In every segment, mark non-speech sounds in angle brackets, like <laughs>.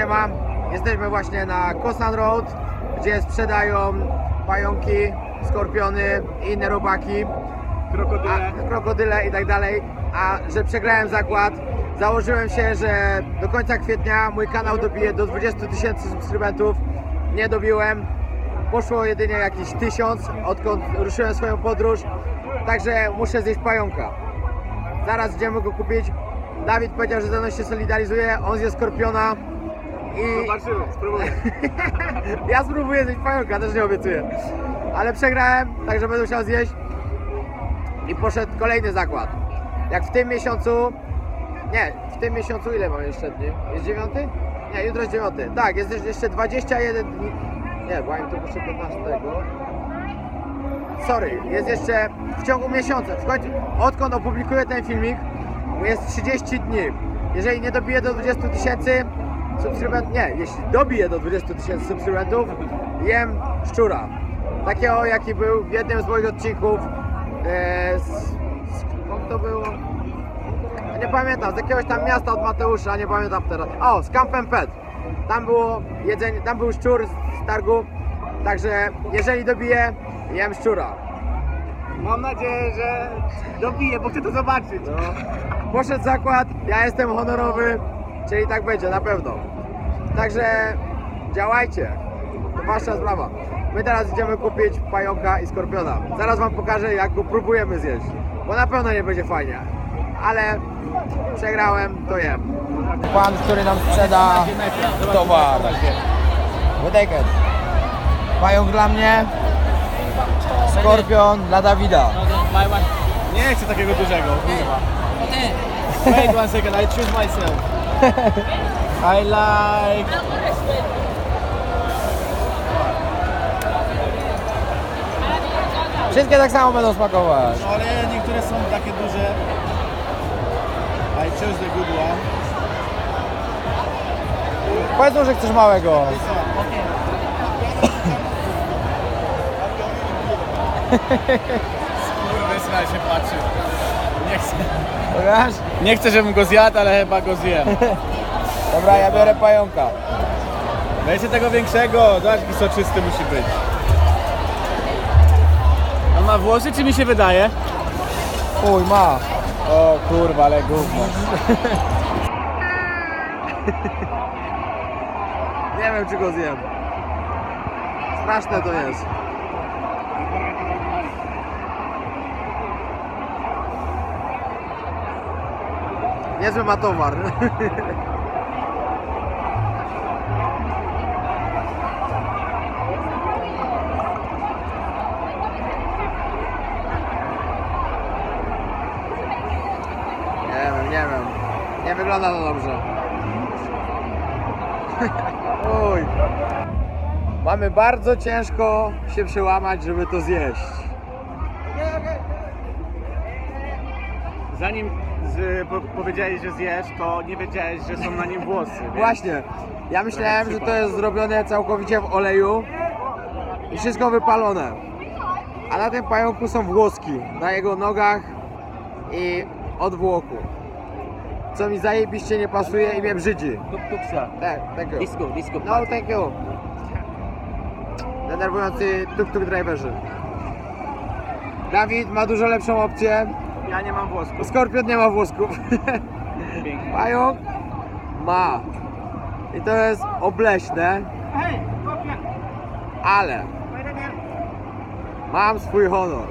Siema, jesteśmy właśnie na Kosan Road, gdzie sprzedają pająki, skorpiony i inne robaki, Krokodyle. a, krokodyle i tak dalej. A że przegrałem zakład, założyłem się, że do końca kwietnia mój kanał dobije do 20 tysięcy subskrybentów. Nie dobiłem. Poszło jedynie jakieś tysiąc, odkąd ruszyłem swoją podróż. Także muszę zjeść pająka. Zaraz idziemy go kupić. Dawid powiedział, że ze mną się solidarizuje. On zje skorpiona. I Zobaczymy, spróbuję. <laughs> ja spróbuję zjeść pająka, też nie obiecuję. Ale przegrałem, także będę musiał zjeść. I poszedł kolejny zakład. Jak w tym miesiącu. Nie, w tym miesiącu ile mam jeszcze dni? Jest dziewiąty? Nie, jutro jest dziewiąty. Tak, jest jeszcze- jeszcze 21 dni. Nie, bo ja tu muszę 15. Sorry, jest jeszcze w ciągu miesiąca. W końcu, odkąd opublikuję ten filmik, jest 30 dni. Jeżeli nie dobiję do 20 tysięcy subskrybentów, nie, jeśli dobiję do 20 tysięcy subskrybentów, jem szczura. Takiego, jaki był w jednym z moich odcinków. E, skąd to było? Ja nie pamiętam, z jakiegoś tam miasta od Mateusza, nie pamiętam teraz. O, z Campem Pet. Tam było jedzenie, tam był szczur z targu. Także jeżeli dobiję, jem szczura. Mam nadzieję, że dobiję, bo chcę to zobaczyć. No. Poszedł zakład, ja jestem honorowy, czyli tak będzie na pewno. Także działajcie, to wasza sprawa. My teraz idziemy kupić pająka i skorpiona. Zaraz wam pokażę jak go próbujemy zjeść, bo na pewno nie będzie fajnie. Ale przegrałem, to jem. Pan, który nam sprzeda towar. Wydeket. Pająk dla mnie, skorpion dla Dawida. Nie chcę takiego dużego, kurwa. Wait one second, I choose myself. I like... Wszystkie tak samo będą smakować. No ale niektóre są takie duże. I choose the good one. Powiedz mu, że chcesz małego. Skurwysna się patrzy. Nie chcę. Pokaż? Nie chcę, żebym go zjadł, ale chyba go zjem. <laughs> Dobra, ja biorę pająka. Weźcie tego większego, zobacz jaki soczysty musi być. On ma włosy, czy mi się wydaje? Uj, ma. O kurwa, ale gówno. <laughs> Nie wiem, czy go zjem. Straszne to jest. Niezły ma towar. Nie wiem, nie wiem. Nie wygląda to dobrze. Oj. Mamy bardzo ciężko się przełamać, żeby to zjeść. Zanim po, powiedziałeś, że zjesz, to nie wiedziałeś, że są na nim włosy. Więc Właśnie. Ja myślałem, że to jest zrobione całkowicie w oleju i wszystko wypalone. A na tym pająku są włoski na jego nogach i odwłoku. Co mi zajebiście nie pasuje i mnie brzydzi. Tuk tuksa. Tak, thank you. Disco, disco. No, thank you. Denerwujący tuk-tuk driverzy. Dawid ma dużo lepszą opcję. Ja nie mam włosków. Skorpion nie ma włosków. Pięknie. <laughs> Pająk ma. I to jest obleśne, Hej, skorpion! ale mam swój honor.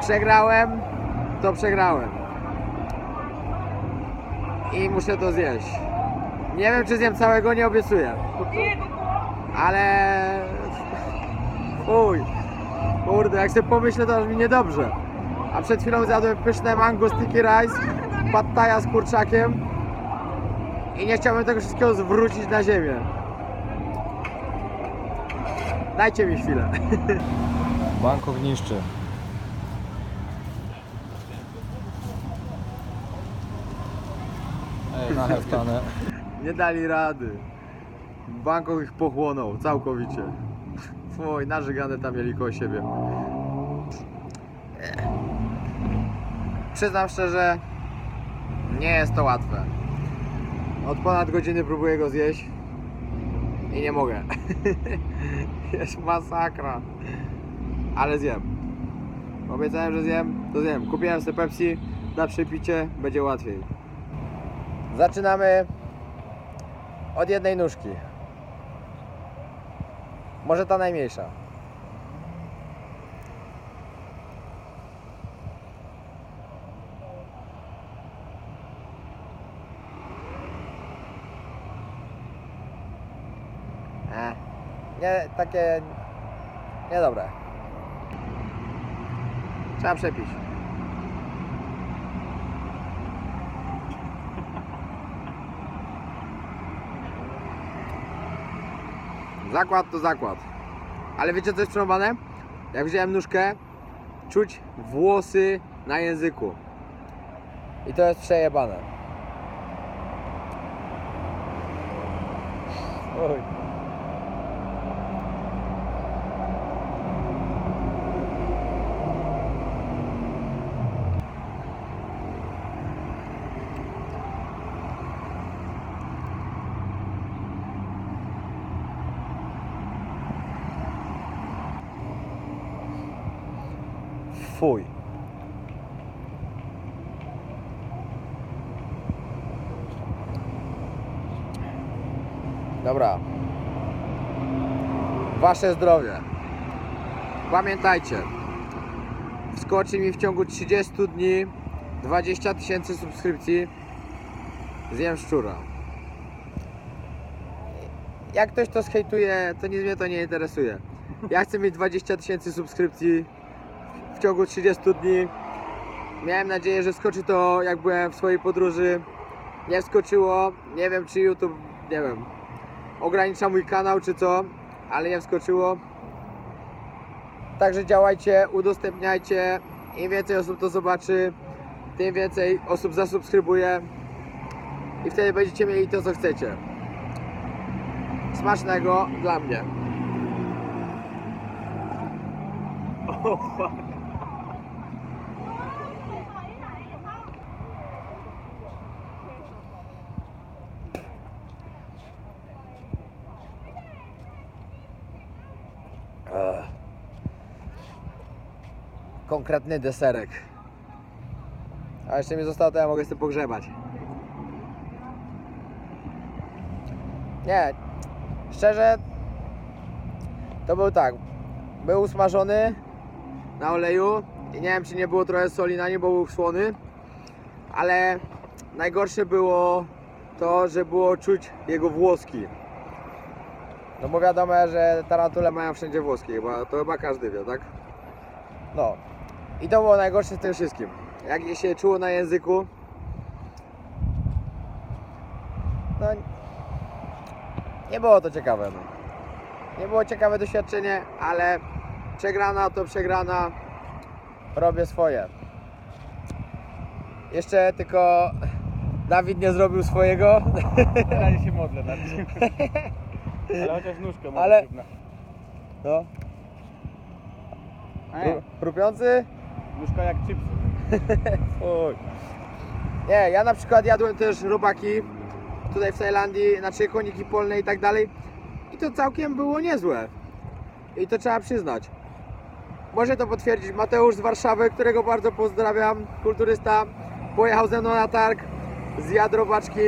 Przegrałem, to przegrałem. I muszę to zjeść. Nie wiem, czy zjem całego, nie obiecuję. Ale... Uj. Kurde, jak sobie pomyślę, to aż mi niedobrze. A przed chwilą zjadłem pyszne mango sticky rice, pad thai'a z kurczakiem i nie chciałbym tego wszystkiego zwrócić na ziemię. Dajcie mi chwilę. <laughs> Bangkok niszczy. Ej, Naheftane. <laughs> Nie dali rady. Bangkok ich pochłonął całkowicie. Fuj, narzygane tam mieli koło siebie. Przyznam szczerze, nie jest to łatwe. Od ponad godziny próbuję go zjeść i nie mogę. <laughs> Jest masakra. Ale zjem. Obiecałem, że zjem, to zjem. Kupiłem sobie Pepsi na przepicie, będzie łatwiej. Zaczynamy od jednej nóżki. Może ta najmniejsza. E, nie, takie niedobre. Trzeba przepić. Zakład to zakład. Ale wiecie co jest przerąbane? Jak wziąłem nóżkę, czuć włosy na języku. I to jest przejebane. Oj. Fuj. Dobra. Wasze zdrowie. Pamiętajcie. Wskoczy mi w ciągu 30 dni 20 tysięcy subskrypcji. Zjem szczura. Jak ktoś to zhejtuje, to nic mnie to nie interesuje. Ja chcę mieć 20 tysięcy subskrypcji w ciągu 30 dni. Miałem nadzieję, że skoczy to jak byłem w swojej podróży. Nie wskoczyło. Nie wiem czy YouTube, nie wiem, ogranicza mój kanał czy co, ale nie wskoczyło. Także działajcie, udostępniajcie. Im więcej osób to zobaczy, tym więcej osób zasubskrybuje. I wtedy będziecie mieli to co chcecie. Smacznego dla mnie. O fuck. Ech. Konkretny deserek. A jeszcze mi zostało, to ja mogę z tym pogrzebać. Nie, szczerze, to był tak. Był usmażony na oleju i nie wiem, czy nie było trochę soli na nim, bo był słony. Ale najgorsze było to, że było czuć jego włoski. No bo wiadomo, że tarantule mają wszędzie włoski, chyba, to chyba każdy wie, tak? No. I to było najgorsze z tym wszystkim. Jak je się czuło na języku. No. Nie było to ciekawe, no. Nie było ciekawe doświadczenie, ale przegrana to przegrana. Robię swoje. Jeszcze tylko Dawid nie zrobił swojego. <laughs> Na razie się modlę nad. <laughs> Ale chociaż nóżkę mogę Ale- dziubnąć. No. Ru- Rupiący? nóżka jak chipsy. <laughs> Oj. Nie, ja na przykład jadłem też robaki tutaj w Tajlandii, znaczy koniki polne i tak dalej. I to całkiem było niezłe. I to trzeba przyznać. Może to potwierdzić Mateusz z Warszawy, którego bardzo pozdrawiam, kulturysta. Pojechał ze mną na targ, zjadł robaczki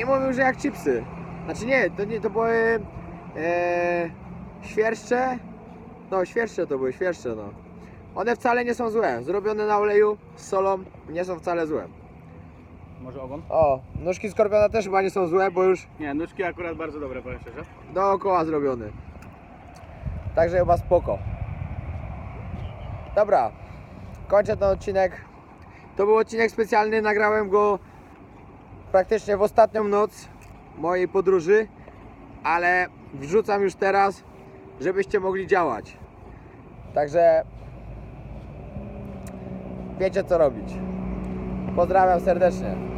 i mówił, że jak chipsy. Znaczy nie, to nie, to były e, świerszcze. No, świerszcze to były, świerszcze no. One wcale nie są złe. Zrobione na oleju z solą nie są wcale złe. Może ogon? O, nóżki skorpiona też chyba nie są złe, bo już Nie, nóżki akurat bardzo dobre, powiem szczerze. dookoła zrobiony. Także chyba spoko. Dobra, kończę ten odcinek. To był odcinek specjalny, nagrałem go praktycznie w ostatnią noc mojej podróży, ale wrzucam już teraz, żebyście mogli działać. Także wiecie co robić. Pozdrawiam serdecznie.